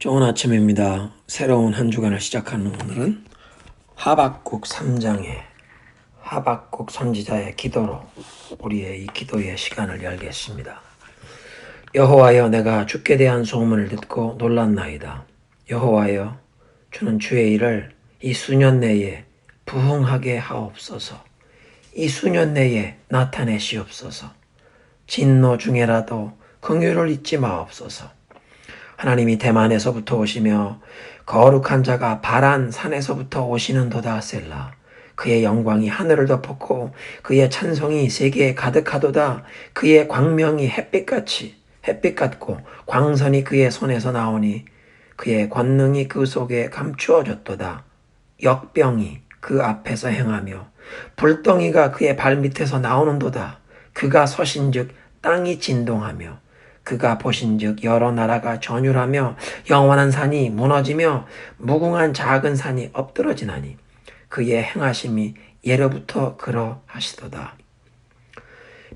좋은 아침입니다. 새로운 한 주간을 시작하는 오늘은 하박국 3장의 하박국 선지자의 기도로 우리의 이 기도의 시간을 열겠습니다. 여호와여 내가 주께 대한 소문을 듣고 놀랐나이다. 여호와여 주는 주의 일을 이 수년 내에 부흥하게 하옵소서. 이 수년 내에 나타내시옵소서. 진노 중에라도 긍휼을 잊지 마옵소서. 하나님이 대만에서부터 오시며 거룩한 자가 바란 산에서부터 오시는도다 셀라. 그의 영광이 하늘을 덮었고 그의 찬성이 세계에 가득하도다. 그의 광명이 햇빛같이 햇빛 같고 광선이 그의 손에서 나오니 그의 권능이 그 속에 감추어졌도다. 역병이 그 앞에서 행하며 불덩이가 그의 발밑에서 나오는도다. 그가 서신즉 땅이 진동하며 그가 보신즉 여러 나라가 전율하며 영원한 산이 무너지며 무궁한 작은 산이 엎드러지나니 그의 행하심이 예로부터 그러하시도다.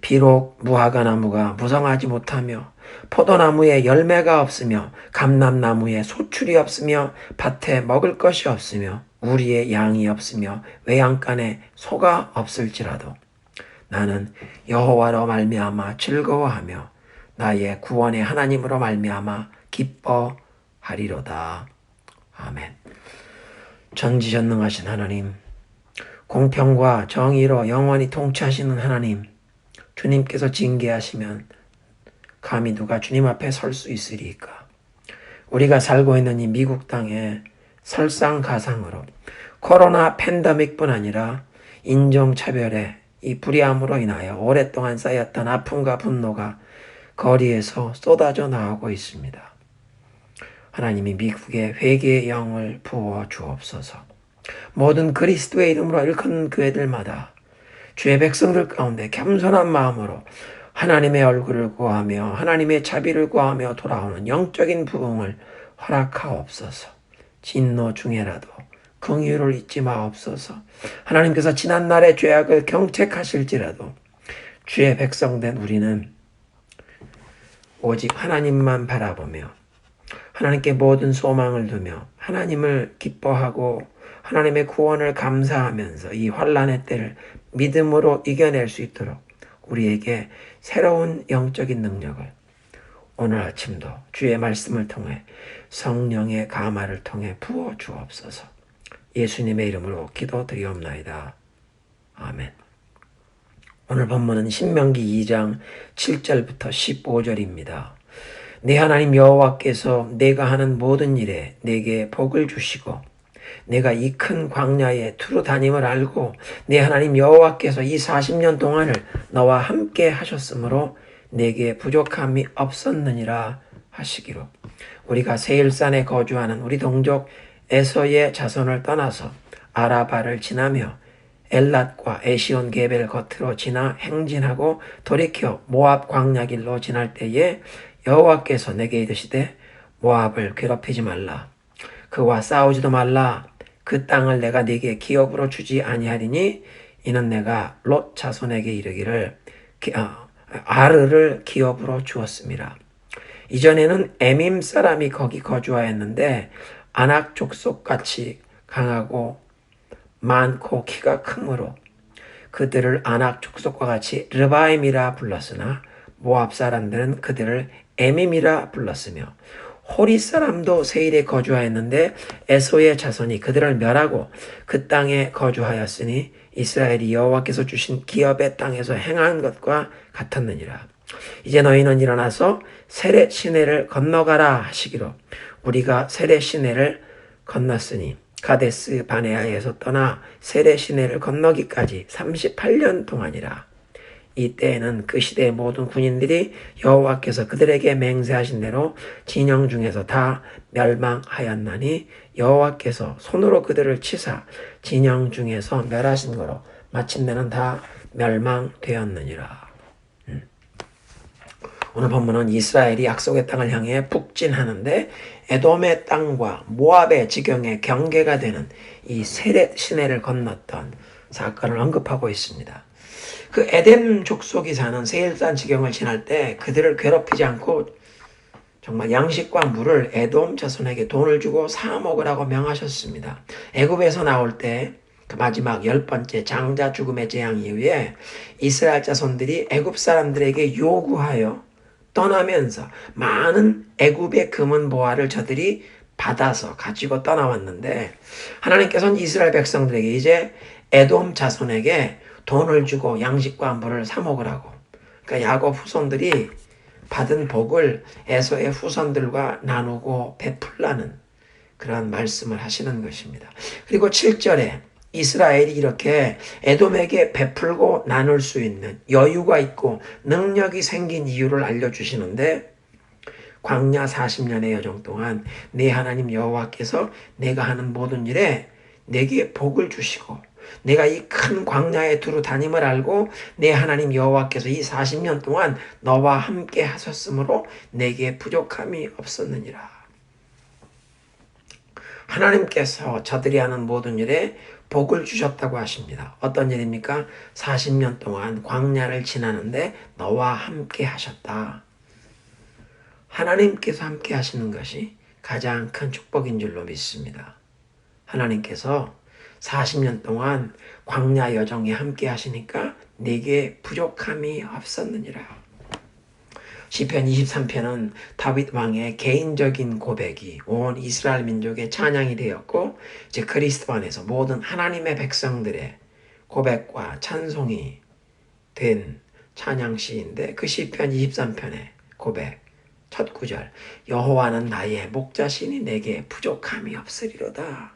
비록 무화과 나무가 무성하지 못하며 포도나무에 열매가 없으며 감람나무에 소출이 없으며 밭에 먹을 것이 없으며 우리의 양이 없으며 외양간에 소가 없을지라도 나는 여호와로 말미암아 즐거워하며 나의 구원의 하나님으로 말미암아 기뻐하리로다. 아멘. 전지전능하신 하나님, 공평과 정의로 영원히 통치하시는 하나님, 주님께서 징계하시면 감히 누가 주님 앞에 설 수 있으리까? 우리가 살고 있는 이 미국 땅에 설상가상으로 코로나 팬데믹뿐 아니라 인종차별의 이 불의함으로 인하여 오랫동안 쌓였던 아픔과 분노가 거리에서 쏟아져 나오고 있습니다. 하나님이 미국의 회개의 영을 부어 주옵소서. 모든 그리스도의 이름으로 일컫는 교회들마다 주의 백성들 가운데 겸손한 마음으로 하나님의 얼굴을 구하며 하나님의 자비를 구하며 돌아오는 영적인 부흥을 허락하옵소서. 진노 중에라도 긍휼을 잊지 마옵소서. 하나님께서 지난 날의 죄악을 경책하실지라도 주의 백성된 우리는 오직 하나님만 바라보며 하나님께 모든 소망을 두며 하나님을 기뻐하고 하나님의 구원을 감사하면서 이 환란의 때를 믿음으로 이겨낼 수 있도록 우리에게 새로운 영적인 능력을 오늘 아침도 주의 말씀을 통해 성령의 가마를 통해 부어 주옵소서. 예수님의 이름으로 기도드리옵나이다. 아멘. 오늘 본문은 신명기 2장 7절부터 15절입니다. 내 하나님 여호와께서 내가 하는 모든 일에 내게 복을 주시고 내가 이 큰 광야에 두루 다님을 알고 내 하나님 여호와께서 이 40년 동안을 너와 함께 하셨으므로 내게 부족함이 없었느니라 하시기로 우리가 세일산에 거주하는 우리 동족 에서의 자손을 떠나서 아라바를 지나며 엘랏과 에시온 게벨 겉으로 지나 행진하고 돌이켜 모압 광야길로 지날 때에 여호와께서 내게 이르시되 모압을 괴롭히지 말라 그와 싸우지도 말라 그 땅을 내가 네게 기업으로 주지 아니하리니 이는 내가 롯 자손에게 이르기를 아, 아르를 기업으로 주었습니다. 이전에는 에밈 사람이 거기 거주하였는데 안악 족속 같이 강하고 많고 키가 크므로 그들을 아낙 족속과 같이 르바임이라 불렀으나 모압 사람들은 그들을 에밈이라 불렀으며 호리 사람도 세일에 거주하였는데 에소의 자손이 그들을 멸하고 그 땅에 거주하였으니 이스라엘이 여호와께서 주신 기업의 땅에서 행한 것과 같았느니라. 이제 너희는 일어나서 세례 시내를 건너가라 하시기로 우리가 세례 시내를 건넜으니 가데스 바네아에서 떠나 세례 시내를 건너기까지 38년 동안이라. 이때에는 그 시대의 모든 군인들이 여호와께서 그들에게 맹세하신 대로 진영 중에서 다 멸망하였나니 여호와께서 손으로 그들을 치사 진영 중에서 멸하신 거로 마침내는 다 멸망되었느니라. 음. 오늘 본문은 이스라엘이 약속의 땅을 향해 북진하는데 에돔의 땅과 모압의 지경의 경계가 되는 이 세례 시내를 건넜던 사건을 언급하고 있습니다. 그 에덴 족속이 사는 세일산 지경을 지날 때 그들을 괴롭히지 않고 정말 양식과 물을 에돔 자손에게 돈을 주고 사 먹으라고 명하셨습니다. 애굽에서 나올 때 그 마지막 열 번째 장자 죽음의 재앙 이후에 이스라엘 자손들이 애굽 사람들에게 요구하여 떠나면서 많은 애굽의 금은 보화를 저들이 받아서 가지고 떠나왔는데 하나님께서는 이스라엘 백성들에게 이제 에돔 자손에게 돈을 주고 양식과 물을 사 먹으라고 그러니까 야곱 후손들이 받은 복을 에서의 후손들과 나누고 베풀라는 그러한 말씀을 하시는 것입니다. 그리고 7절에 이스라엘이 이렇게 에돔에게 베풀고 나눌 수 있는 여유가 있고 능력이 생긴 이유를 알려주시는데 광야 40년의 여정 동안 내 하나님 여호와께서 내가 하는 모든 일에 내게 복을 주시고 내가 이 큰 광야에 두루 다님을 알고 내 하나님 여호와께서 이 40년 동안 너와 함께 하셨으므로 내게 부족함이 없었느니라. 하나님께서 저들이 하는 모든 일에 복을 주셨다고 하십니다. 어떤 일입니까? 40년 동안 광야를 지나는데 너와 함께 하셨다. 하나님께서 함께 하시는 것이 가장 큰 축복인 줄로 믿습니다. 하나님께서 40년 동안 광야 여정에 함께 하시니까 내게 부족함이 없었느니라. 시편 23편은 다윗 왕의 개인적인 고백이 온 이스라엘 민족의 찬양이 되었고 이제 그리스도 안에서 모든 하나님의 백성들의 고백과 찬송이 된 찬양 시인데 그 시편 23편의 고백 첫 구절 여호와는 나의 목자신이 내게 부족함이 없으리로다.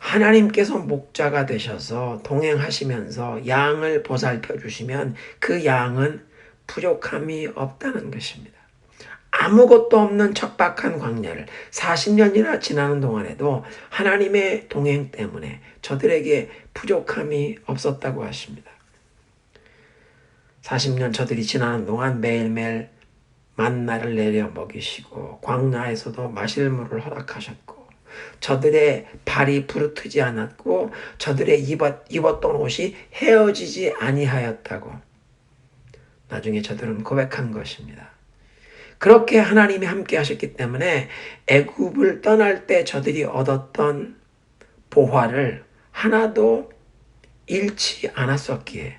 하나님께서 목자가 되셔서 동행하시면서 양을 보살펴 주시면 그 양은 부족함이 없다는 것입니다. 아무것도 없는 척박한 광야를 40년이나 지나는 동안에도 하나님의 동행 때문에 저들에게 부족함이 없었다고 하십니다. 40년 저들이 지나는 동안 매일매일 만나를 내려 먹이시고 광야에서도 마실 물을 허락하셨고 저들의 발이 부르트지 않았고 저들의 입었, 입었던 옷이 헤어지지 아니하였다고 나중에 저들은 고백한 것입니다. 그렇게 하나님이 함께 하셨기 때문에 애굽을 떠날 때 저들이 얻었던 보화를 하나도 잃지 않았었기에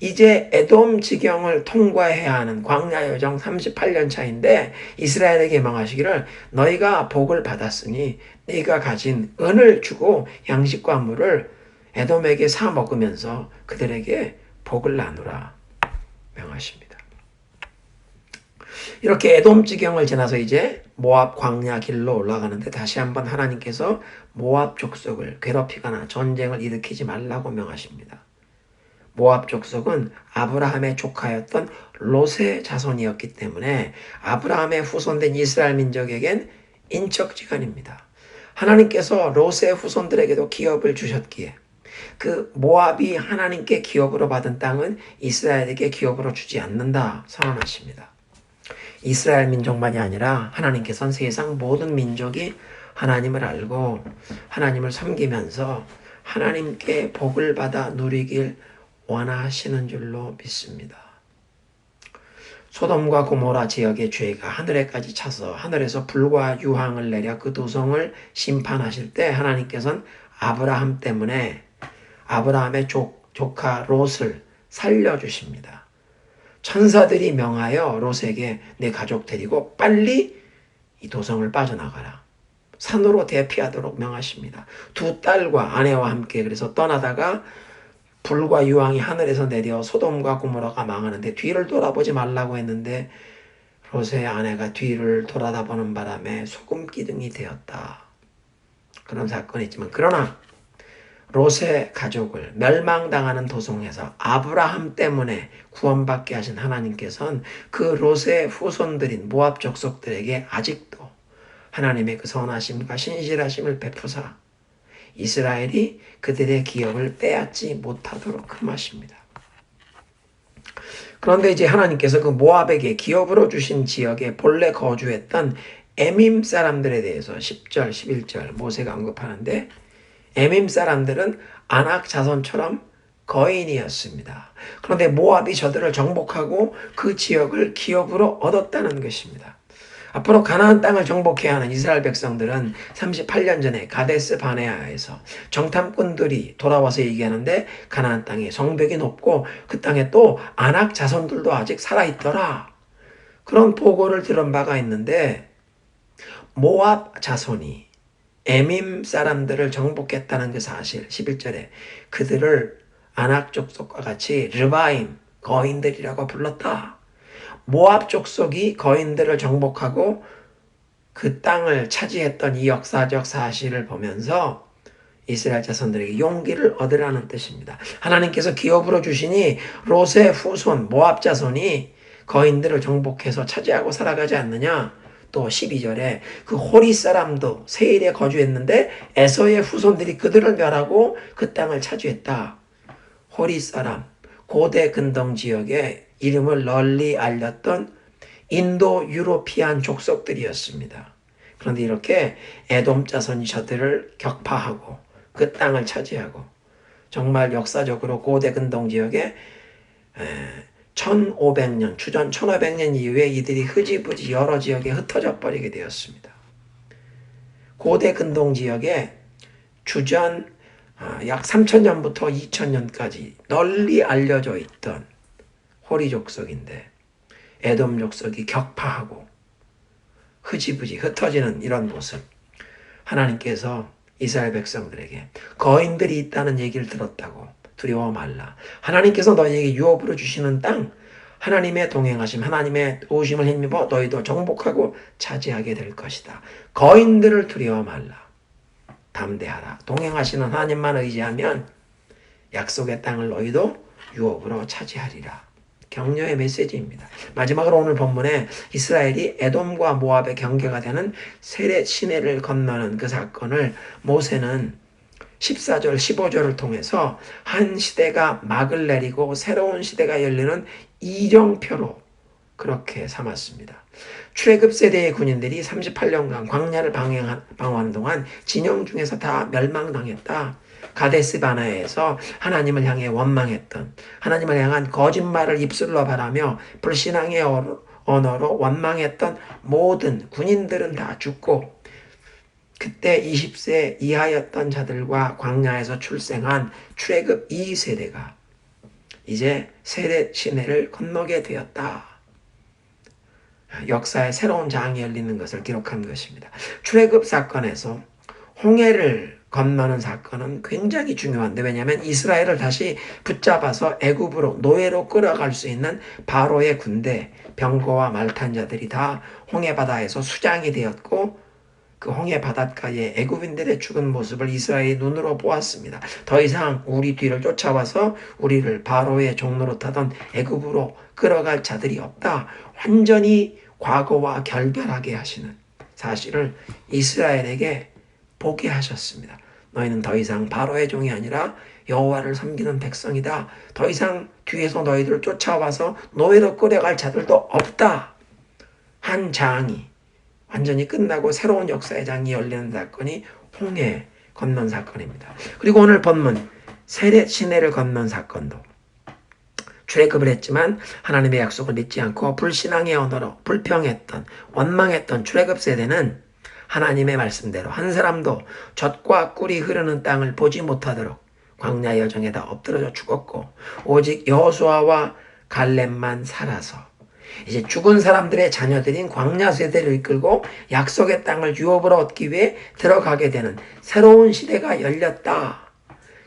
이제 에돔 지경을 통과해야 하는 광야 여정 38년 차인데 이스라엘에게 망하시기를 너희가 복을 받았으니 네가 가진 은을 주고 양식과 물을 에돔에게 사 먹으면서 그들에게 복을 나누라. 명하십니다. 이렇게 에돔 지경을 지나서 이제 모압 광야 길로 올라가는데 다시 한번 하나님께서 모압 족속을 괴롭히거나 전쟁을 일으키지 말라고 명하십니다. 모압 족속은 아브라함의 조카였던 롯의 자손이었기 때문에 아브라함의 후손된 이스라엘 민족에겐 인척지간입니다. 하나님께서 롯의 후손들에게도 기업을 주셨기에 그 모압이 하나님께 기업으로 받은 땅은 이스라엘에게 기업으로 주지 않는다 선언하십니다. 이스라엘 민족만이 아니라 하나님께서는 세상 모든 민족이 하나님을 알고 하나님을 섬기면서 하나님께 복을 받아 누리길 원하시는 줄로 믿습니다. 소돔과 고모라 지역의 죄가 하늘에까지 차서 하늘에서 불과 유황을 내려 그 도성을 심판하실 때 하나님께서는 아브라함 때문에 아브라함의 조, 조카 롯을 살려주십니다. 천사들이 명하여 롯에게 내 가족 데리고 빨리 이 도성을 빠져나가라. 산으로 대피하도록 명하십니다. 두 딸과 아내와 함께 그래서 떠나다가 불과 유황이 하늘에서 내려 소돔과 고모라가 망하는데 뒤를 돌아보지 말라고 했는데 롯의 아내가 뒤를 돌아다보는 바람에 소금 기둥이 되었다. 그런 사건이 있지만 그러나 롯의 가족을 멸망당하는 도성에서 아브라함 때문에 구원받게 하신 하나님께서는 그 롯의 후손들인 모압 족속들에게 아직도 하나님의 그 선하심과 신실하심을 베푸사 이스라엘이 그들의 기업을 빼앗지 못하도록 금하십니다. 그런데 이제 하나님께서 그 모압에게 기업으로 주신 지역에 본래 거주했던 에밈 사람들에 대해서 10절, 11절 모세가 언급하는데 에밈 사람들은 아낙 자손처럼 거인이었습니다. 그런데 모압이 저들을 정복하고 그 지역을 기업으로 얻었다는 것입니다. 앞으로 가나안 땅을 정복해야 하는 이스라엘 백성들은 38년 전에 가데스 바네아에서 정탐꾼들이 돌아와서 얘기하는데 가나안 땅에 성벽이 높고 그 땅에 또 아낙 자손들도 아직 살아 있더라. 그런 보고를 들은 바가 있는데 모압 자손이 에밈 사람들을 정복했다는 그 사실 11절에 그들을 아낙 족속과 같이 르바임 거인들이라고 불렀다. 모압 족속이 거인들을 정복하고 그 땅을 차지했던 이 역사적 사실을 보면서 이스라엘 자손들에게 용기를 얻으라는 뜻입니다. 하나님께서 기업으로 주시니 롯의 후손 모압 자손이 거인들을 정복해서 차지하고 살아가지 않느냐? 또 12절에 그 호리 사람도 세일에 거주했는데 에서의 후손들이 그들을 멸하고 그 땅을 차지했다. 호리 사람 고대 근동 지역에 이름을 널리 알렸던 인도 유로피안 족속들이었습니다. 그런데 이렇게 에돔 자손이 저들을 격파하고 그 땅을 차지하고 정말 역사적으로 고대 근동 지역에 1500년, 주전 1500년 이후에 이들이 흐지부지 여러 지역에 흩어져 버리게 되었습니다. 고대 근동 지역에 주전 아, 약 3000년부터 2000년까지 널리 알려져 있던 호리 족속인데 에돔 족속이 격파하고 흐지부지 흩어지는 이런 모습 하나님께서 이스라엘 백성들에게 거인들이 있다는 얘기를 들었다고 두려워 말라. 하나님께서 너희에게 유업으로 주시는 땅 하나님의 동행하심, 하나님의 도우심을 힘입어 너희도 정복하고 차지하게 될 것이다. 거인들을 두려워 말라. 담대하라. 동행하시는 하나님만 의지하면 약속의 땅을 너희도 유업으로 차지하리라. 격려의 메시지입니다. 마지막으로 오늘 본문에 이스라엘이 에돔과 모압의 경계가 되는 세례 시내를 건너는 그 사건을 모세는 14절, 15절을 통해서 한 시대가 막을 내리고 새로운 시대가 열리는 이정표로 그렇게 삼았습니다. 출애굽 세대의 군인들이 38년간 광야를 방황하는 동안 진영 중에서 다 멸망당했다. 가데스 바나에서 하나님을 향해 원망했던 하나님을 향한 거짓말을 입술로 바라며 불신앙의 언어로 원망했던 모든 군인들은 다 죽고 그때 20세 이하였던 자들과 광야에서 출생한 출애굽 2세대가 이제 세대 시내를 건너게 되었다. 역사의 새로운 장이 열리는 것을 기록한 것입니다. 출애굽 사건에서 홍해를 건너는 사건은 굉장히 중요한데 왜냐하면 이스라엘을 다시 붙잡아서 애굽으로 노예로 끌어갈 수 있는 바로의 군대 병거와 말탄자들이 다 홍해 바다에서 수장이 되었고 그 홍해 바닷가에 애굽인들의 죽은 모습을 이스라엘이 눈으로 보았습니다. 더 이상 우리 뒤를 쫓아와서 우리를 바로의 종로로 타던 애굽으로 끌어갈 자들이 없다. 완전히 과거와 결별하게 하시는 사실을 이스라엘에게 보게 하셨습니다. 너희는 더 이상 바로의 종이 아니라 여호와를 섬기는 백성이다. 더 이상 뒤에서 너희들을 쫓아와서 노예로 끌어갈 자들도 없다. 한 장이 완전히 끝나고 새로운 역사의 장이 열리는 사건이 홍해 건넌 사건입니다. 그리고 오늘 본문 세례 시내를 건넌 사건도 출애굽을 했지만 하나님의 약속을 믿지 않고 불신앙의 언어로 불평했던 원망했던 출애굽 세대는 하나님의 말씀대로 한 사람도 젖과 꿀이 흐르는 땅을 보지 못하도록 광야 여정에다 엎드러져 죽었고 오직 여호수아와 갈렙만 살아서 이제 죽은 사람들의 자녀들인 광야 세대를 이끌고 약속의 땅을 유업으로 얻기 위해 들어가게 되는 새로운 시대가 열렸다.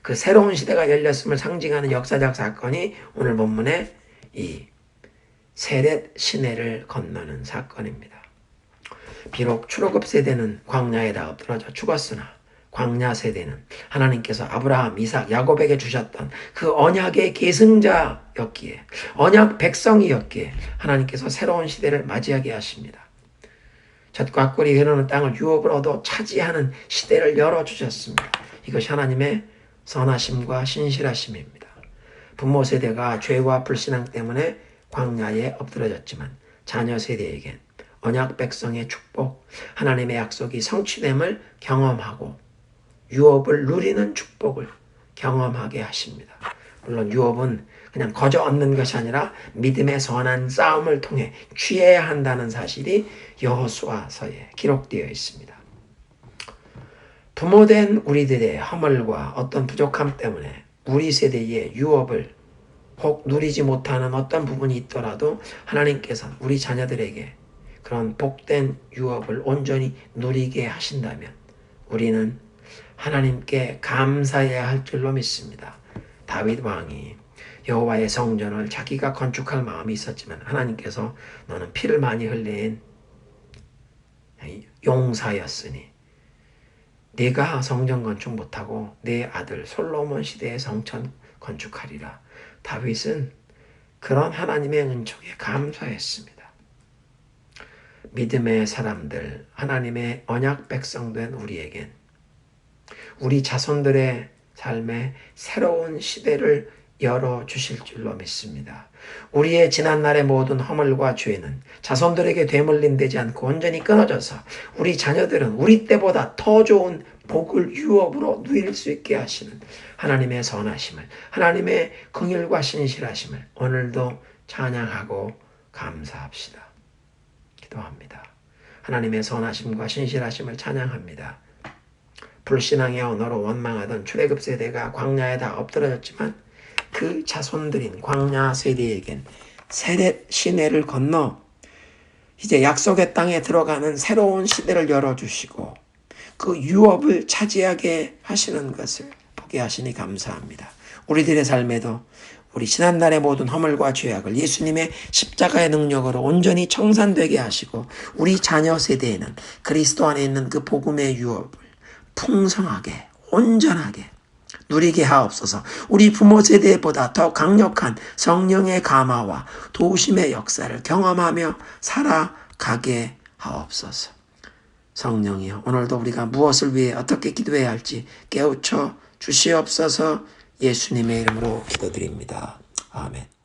그 새로운 시대가 열렸음을 상징하는 역사적 사건이 오늘 본문의 이 세렛 시내를 건너는 사건입니다. 비록 출애굽 세대는 광야에 다 엎드러져 죽었으나 광야 세대는 하나님께서 아브라함, 이삭, 야곱에게 주셨던 그 언약의 계승자였기에 언약 백성이었기에 하나님께서 새로운 시대를 맞이하게 하십니다. 젖과 꿀이 흐르는 땅을 유업을 얻어 차지하는 시대를 열어주셨습니다. 이것이 하나님의 선하심과 신실하심입니다. 부모 세대가 죄와 불신앙 때문에 광야에 엎드러졌지만 자녀 세대에겐 언약 백성의 축복, 하나님의 약속이 성취됨을 경험하고 유업을 누리는 축복을 경험하게 하십니다. 물론 유업은 그냥 거저 얻는 것이 아니라 믿음의 선한 싸움을 통해 취해야 한다는 사실이 여호수아서에 기록되어 있습니다. 부모된 우리들의 허물과 어떤 부족함 때문에 우리 세대의 유업을 혹 누리지 못하는 어떤 부분이 있더라도 하나님께서 우리 자녀들에게 그런 복된 유업을 온전히 누리게 하신다면 우리는 하나님께 감사해야 할 줄로 믿습니다. 다윗 왕이 여호와의 성전을 자기가 건축할 마음이 있었지만 하나님께서 너는 피를 많이 흘린 용사였으니 네가 성전 건축 못하고 내 아들 솔로몬 시대의 성전 건축하리라. 다윗은 그런 하나님의 은총에 감사했습니다. 믿음의 사람들, 하나님의 언약 백성 된 우리에겐 우리 자손들의 삶에 새로운 시대를 열어 주실 줄로 믿습니다. 우리의 지난날의 모든 허물과 죄는 자손들에게 되물림되지 않고 온전히 끊어져서 우리 자녀들은 우리 때보다 더 좋은 복을 유업으로 누릴 수 있게 하시는 하나님의 선하심을 하나님의 긍휼과 신실하심을 오늘도 찬양하고 감사합시다. 기도합니다. 하나님의 선하심과 신실하심을 찬양합니다. 불신앙의 언어로 원망하던 출애굽 세대가 광야에 다 엎드러졌지만 그 자손들인 광야 세대에겐 세대 시내를 건너 이제 약속의 땅에 들어가는 새로운 시대를 열어주시고 그 유업을 차지하게 하시는 것을 보게 하시니 감사합니다. 우리들의 삶에도 우리 지난날의 모든 허물과 죄악을 예수님의 십자가의 능력으로 온전히 청산되게 하시고 우리 자녀 세대에는 그리스도 안에 있는 그 복음의 유업을 풍성하게 온전하게 누리게 하옵소서. 우리 부모 세대보다 더 강력한 성령의 감화와 도심의 역사를 경험하며 살아가게 하옵소서. 성령이여, 오늘도 우리가 무엇을 위해 어떻게 기도해야 할지 깨우쳐 주시옵소서 예수님의 이름으로 기도드립니다. 아멘.